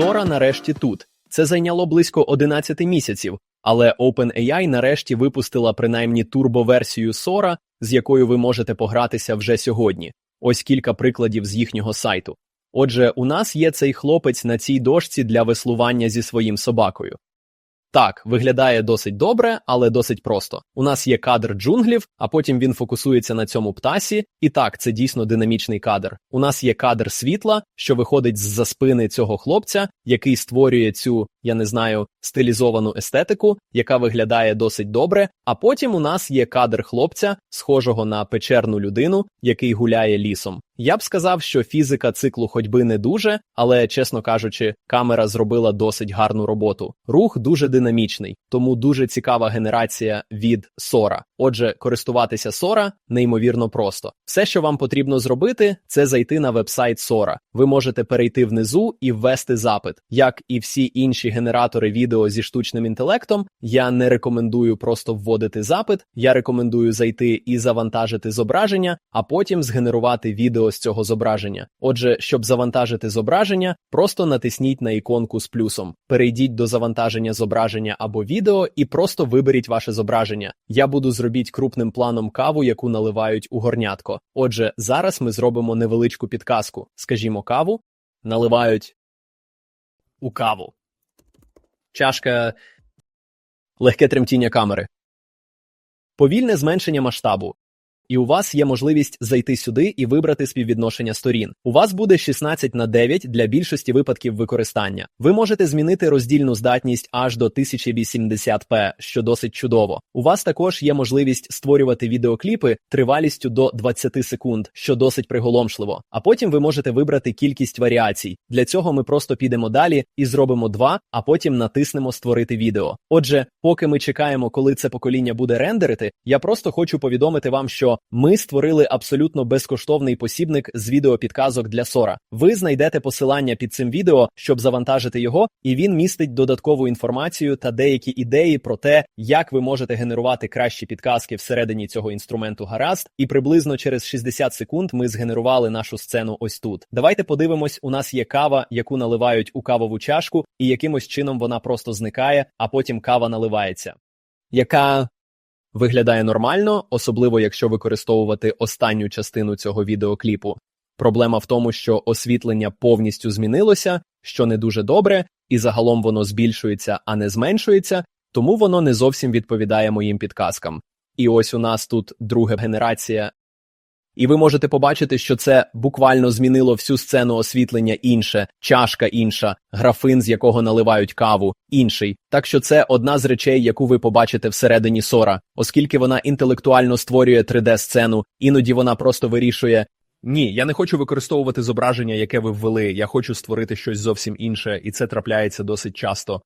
Sora нарешті тут. Це зайняло близько 11 місяців, але OpenAI нарешті випустила принаймні турбоверсію Sora, з якою ви можете погратися вже сьогодні. Ось кілька прикладів з їхнього сайту. Отже, у нас є цей хлопець на цій дошці для веслування зі своїм собакою. Так, виглядає досить добре, але досить просто. У нас є кадр джунглів, а потім він фокусується на цьому птасі. І так, це дійсно динамічний кадр. У нас є кадр світла, що виходить з-за спини цього хлопця, який створює цю, я не знаю, стилізовану естетику, яка виглядає досить добре. А потім у нас є кадр хлопця, схожого на печерну людину, який гуляє лісом. Я б сказав, що фізика циклу ходьби не дуже, але, чесно кажучи, камера зробила досить гарну роботу. Рух дуже динамічний, тому дуже цікава генерація від Sora. Отже, користуватися Sora неймовірно просто. Все, що вам потрібно зробити, це зайти на вебсайт Sora. Ви можете перейти внизу і ввести запит. Як і всі інші генератори відео зі штучним інтелектом, я не рекомендую просто вводити запит. Я рекомендую зайти і завантажити зображення, а потім згенерувати відео з цього зображення. Отже, щоб завантажити зображення, просто натисніть на іконку з плюсом. Перейдіть до завантаження зображення або відео і просто виберіть ваше зображення. Я буду зробіть крупним планом каву, яку наливають у горнятко. Отже, зараз ми зробимо невеличку підказку. Скажімо, каву наливають у каву. Чашка легке тремтіння камери. Повільне зменшення масштабу. І у вас є можливість зайти сюди і вибрати співвідношення сторін. У вас буде 16 на 9 для більшості випадків використання. Ви можете змінити роздільну здатність аж до 1080p, що досить чудово. У вас також є можливість створювати відеокліпи тривалістю до 20 секунд, що досить приголомшливо. А потім ви можете вибрати кількість варіацій. Для цього ми просто підемо далі і зробимо два, а потім натиснемо створити відео. Отже, поки ми чекаємо, коли це покоління буде рендерити, я просто хочу повідомити вам, що ми створили абсолютно безкоштовний посібник з відеопідказок для Сора. Ви знайдете посилання під цим відео, щоб завантажити його, і він містить додаткову інформацію та деякі ідеї про те, як ви можете генерувати кращі підказки всередині цього інструменту гаразд. І приблизно через 60 секунд ми згенерували нашу сцену ось тут. Давайте подивимось, у нас є кава, яку наливають у кавову чашку, і якимось чином вона просто зникає, а потім кава наливається. Яка Виглядає нормально, особливо якщо використовувати останню частину цього відеокліпу. Проблема в тому, що освітлення повністю змінилося, що не дуже добре, і загалом воно збільшується, а не зменшується, тому воно не зовсім відповідає моїм підказкам. І ось у нас тут друга генерація. І ви можете побачити, що це буквально змінило всю сцену освітлення інше, чашка інша, графин, з якого наливають каву, інший. Так що це одна з речей, яку ви побачите всередині Сора, оскільки вона інтелектуально створює 3D-сцену, іноді вона просто вирішує. Ні, я не хочу використовувати зображення, яке ви ввели. Я хочу створити щось зовсім інше, і це трапляється досить часто.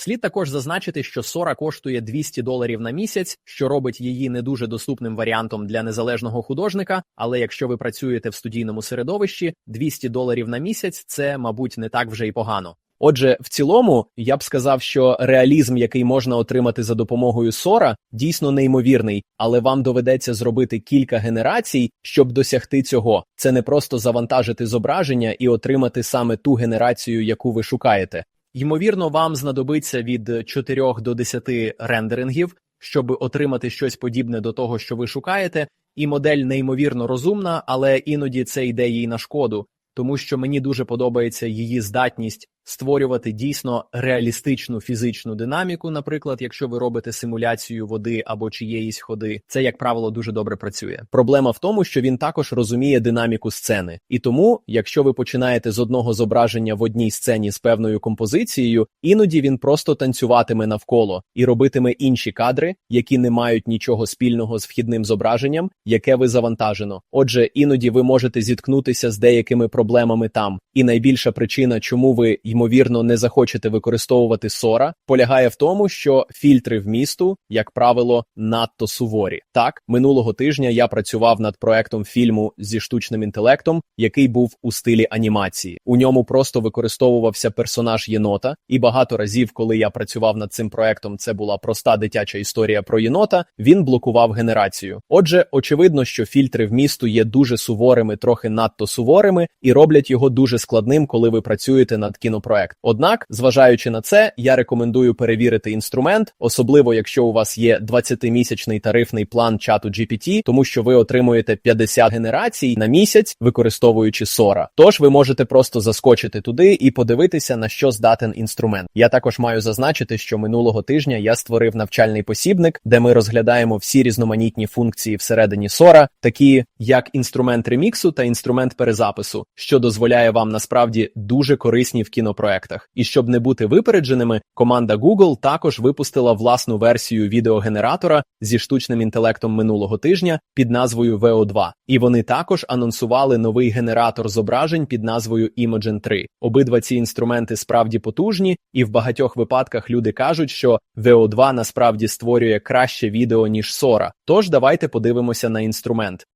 Слід також зазначити, що Сора коштує 200 доларів на місяць, що робить її не дуже доступним варіантом для незалежного художника. Але якщо ви працюєте в студійному середовищі, 200 доларів на місяць це, мабуть, не так вже й погано. Отже, в цілому я б сказав, що реалізм, який можна отримати за допомогою Сора, дійсно неймовірний, але вам доведеться зробити кілька генерацій, щоб досягти цього. Це не просто завантажити зображення і отримати саме ту генерацію, яку ви шукаєте. Ймовірно, вам знадобиться від 4 до 10 рендерингів, щоб отримати щось подібне до того, що ви шукаєте, і модель неймовірно розумна, але іноді це йде їй на шкоду, тому що мені дуже подобається її здатність створювати дійсно реалістичну фізичну динаміку. Наприклад, якщо ви робите симуляцію води або чиєїсь ходи, це як правило дуже добре працює. Проблема в тому, що він також розуміє динаміку сцени, і тому, якщо ви починаєте з одного зображення в одній сцені з певною композицією, іноді він просто танцюватиме навколо і робитиме інші кадри, які не мають нічого спільного з вхідним зображенням, яке ви завантажено. Отже, іноді ви можете зіткнутися з деякими проблемами там, і найбільша причина, чому ви ймовірно не захочете використовувати сора, полягає в тому, що фільтри вмісту, як правило, надто суворі. Так, минулого тижня я працював над проектом фільму зі штучним інтелектом, який був у стилі анімації. У ньому просто використовувався персонаж єнота, і багато разів, коли я працював над цим проектом, це була проста дитяча історія про єнота. Він блокував генерацію. Отже, очевидно, що фільтри вмісту є дуже суворими, трохи надто суворими, і роблять його дуже складним, коли ви працюєте над кінопроект. Однак, зважаючи на це, я рекомендую перевірити інструмент, особливо якщо у вас є 20-місячний тарифний план чату GPT, тому що ви отримуєте 50 генерацій на місяць, використовуючи Sora. Тож ви можете просто заскочити туди і подивитися, на що здатен інструмент. Я також маю зазначити, що минулого тижня я створив навчальний посібник, де ми розглядаємо всі різноманітні функції всередині Sora, такі як інструмент реміксу та інструмент перезапису, що дозволяє вам насправді дуже корисні в кінопроектах. І щоб не бути випередженими, команда Google також випустила власну версію відеогенератора зі штучним інтелектом минулого тижня під назвою VO2. І вони також анонсували новий генератор зображень під назвою Imogen 3. Обидва ці інструменти справді потужні, і в багатьох випадках люди кажуть, що VO2 насправді створює краще відео ніж Sora. Тож давайте подивимося на інструмент.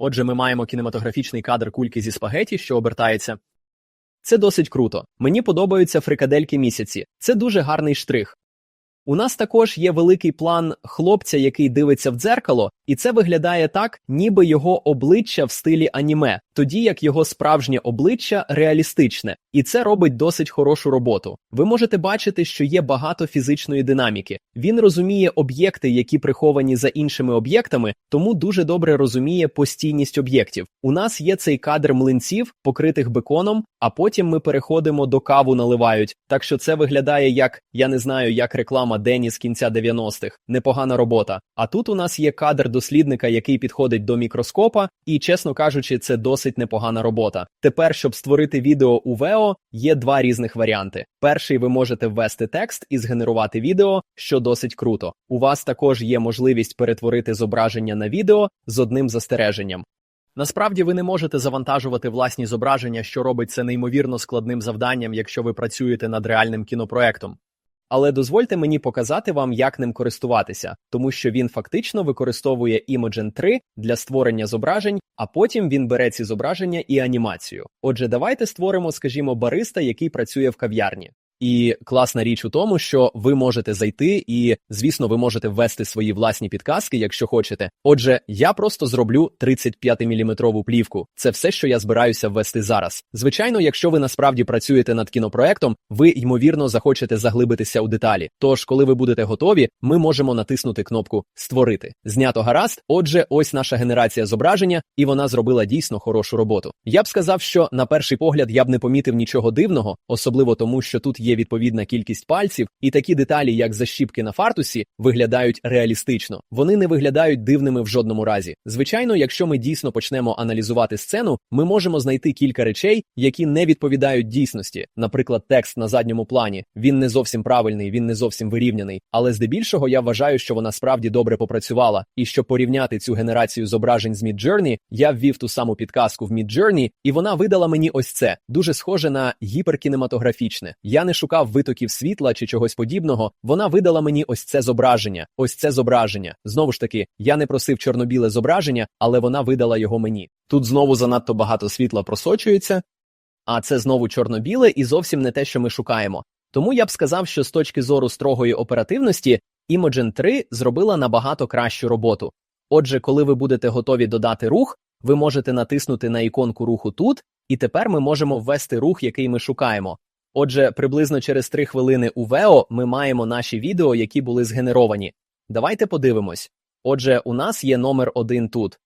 Отже, ми маємо кінематографічний кадр кульки зі спагеті, що обертається. Це досить круто. Мені подобаються фрикадельки місяці. Це дуже гарний штрих. У нас також є великий план хлопця, який дивиться в дзеркало, і це виглядає так, ніби його обличчя в стилі аніме, тоді як його справжнє обличчя реалістичне, і це робить досить хорошу роботу. Ви можете бачити, що є багато фізичної динаміки. Він розуміє об'єкти, які приховані за іншими об'єктами, тому дуже добре розуміє постійність об'єктів. У нас є цей кадр млинців, покритих беконом, а потім ми переходимо до каву наливають. Так що це виглядає як я не знаю, як реклама Дені з кінця 90-х. Непогана робота. А тут у нас є кадр дослідника, який підходить до мікроскопа, і, чесно кажучи, це досить непогана робота. Тепер, щоб створити відео у Veo, є два різних варіанти. Перший ви можете ввести текст і згенерувати відео, що досить круто. У вас також є можливість перетворити зображення на відео з одним застереженням. Насправді ви не можете завантажувати власні зображення, що робить це неймовірно складним завданням, якщо ви працюєте над реальним кінопроектом. Але дозвольте мені показати вам, як ним користуватися, тому що він фактично використовує Imogen 3 для створення зображень, а потім він бере ці зображення і анімацію. Отже, давайте створимо, скажімо, бариста, який працює в кав'ярні. І класна річ у тому, що ви можете зайти, і, звісно, ви можете ввести свої власні підказки, якщо хочете. Отже, я просто зроблю 35-мм плівку. Це все, що я збираюся ввести зараз. Звичайно, якщо ви насправді працюєте над кінопроектом, ви ймовірно захочете заглибитися у деталі. Тож, коли ви будете готові, ми можемо натиснути кнопку Створити. Знято гаразд. Отже, ось наша генерація зображення, і вона зробила дійсно хорошу роботу. Я б сказав, що на перший погляд я б не помітив нічого дивного, особливо тому, що тут є є відповідна кількість пальців, і такі деталі, як защіпки на фартусі, виглядають реалістично. Вони не виглядають дивними в жодному разі. Звичайно, якщо ми дійсно почнемо аналізувати сцену, ми можемо знайти кілька речей, які не відповідають дійсності. Наприклад, текст на задньому плані. Він не зовсім правильний, він не зовсім вирівняний. Але здебільшого я вважаю, що вона справді добре попрацювала. І щоб порівняти цю генерацію зображень з Midjourney, я ввів ту саму підказку в Midjourney, і вона видала мені ось це дуже схоже на гіперкінематографічне. Я не шукав витоків світла чи чогось подібного, вона видала мені ось це зображення. Ось це зображення. Знову ж таки, я не просив чорнобіле зображення, але вона видала його мені. Тут знову занадто багато світла просочується, а це знову чорно-біле і зовсім не те, що ми шукаємо. Тому я б сказав, що з точки зору строгої оперативності Imogen 3 зробила набагато кращу роботу. Отже, коли ви будете готові додати рух, ви можете натиснути на іконку руху тут, і тепер ми можемо ввести рух, який ми шукаємо. Отже, приблизно через 3 хвилини у Вео ми маємо наші відео, які були згенеровані. Давайте подивимось. Отже, у нас є номер 1 тут.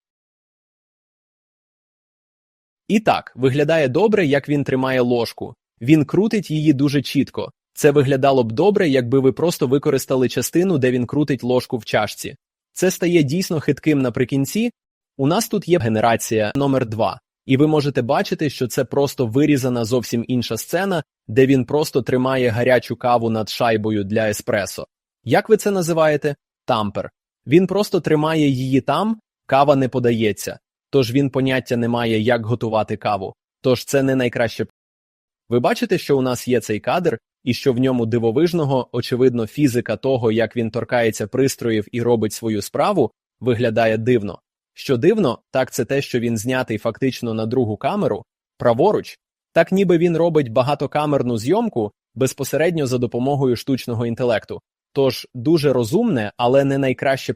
І так, виглядає добре, як він тримає ложку. Він крутить її дуже чітко. Це виглядало б добре, якби ви просто використали частину, де він крутить ложку в чашці. Це стає дійсно хитким наприкінці. У нас тут є генерація номер 2 і ви можете бачити, що це просто вирізана зовсім інша сцена, де він просто тримає гарячу каву над шайбою для еспресо. Як ви це називаєте? Тампер. Він просто тримає її там, кава не подається, тож він поняття не має, як готувати каву. Тож це не найкраще. Ви бачите, що у нас є цей кадр, і що в ньому дивовижного, очевидно, фізика того, як він торкається пристроїв і робить свою справу, виглядає дивно. Що дивно, так це те, що він знятий фактично на другу камеру, праворуч, так ніби він робить багатокамерну зйомку безпосередньо за допомогою штучного інтелекту. Тож дуже розумне, але не найкраще.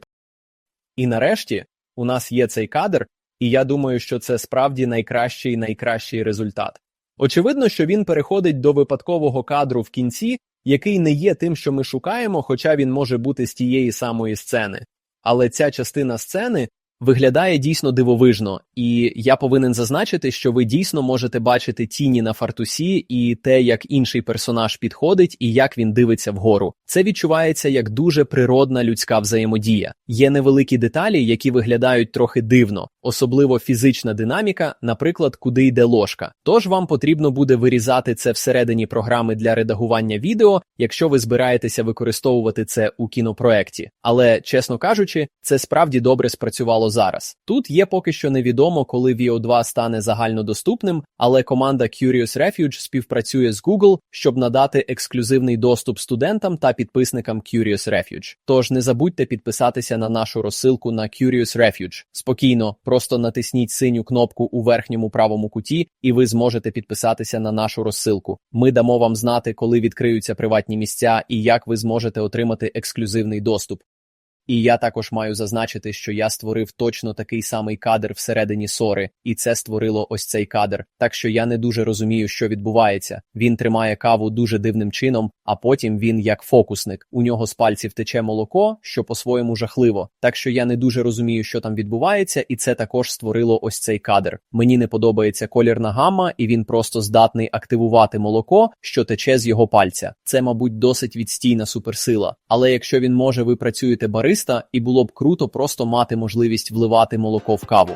І нарешті у нас є цей кадр, і я думаю, що це справді найкращий найкращий результат. Очевидно, що він переходить до випадкового кадру в кінці, який не є тим, що ми шукаємо, хоча він може бути з тієї самої сцени. Але ця частина сцени виглядає дійсно дивовижно, і я повинен зазначити, що ви дійсно можете бачити тіні на фартусі і те, як інший персонаж підходить і як він дивиться вгору. Це відчувається як дуже природна людська взаємодія. Є невеликі деталі, які виглядають трохи дивно, особливо фізична динаміка, наприклад, куди йде ложка. Тож вам потрібно буде вирізати це всередині програми для редагування відео, якщо ви збираєтеся використовувати це у кінопроекті. Але, чесно кажучи, це справді добре спрацювало зараз. Тут є поки що невідомо, коли VO2 стане загальнодоступним, але команда Curious Refuge співпрацює з Google, щоб надати ексклюзивний доступ студентам та підписникам Curious Refuge. Тож не забудьте підписатися на нашу розсилку на Curious Refuge. Спокійно, просто натисніть синю кнопку у верхньому правому куті, і ви зможете підписатися на нашу розсилку. Ми дамо вам знати, коли відкриються приватні місця і як ви зможете отримати ексклюзивний доступ. І я також маю зазначити, що я створив точно такий самий кадр всередині сори, і це створило ось цей кадр. Так що я не дуже розумію, що відбувається. Він тримає каву дуже дивним чином, а потім він як фокусник. У нього з пальців тече молоко, що по-своєму жахливо. Так що я не дуже розумію, що там відбувається, і це також створило ось цей кадр. Мені не подобається колірна гамма, і він просто здатний активувати молоко, що тече з його пальця. Це, мабуть, досить відстійна суперсила. Але якщо він може, ви працюєте бариста, і було б круто просто мати можливість вливати молоко в каву.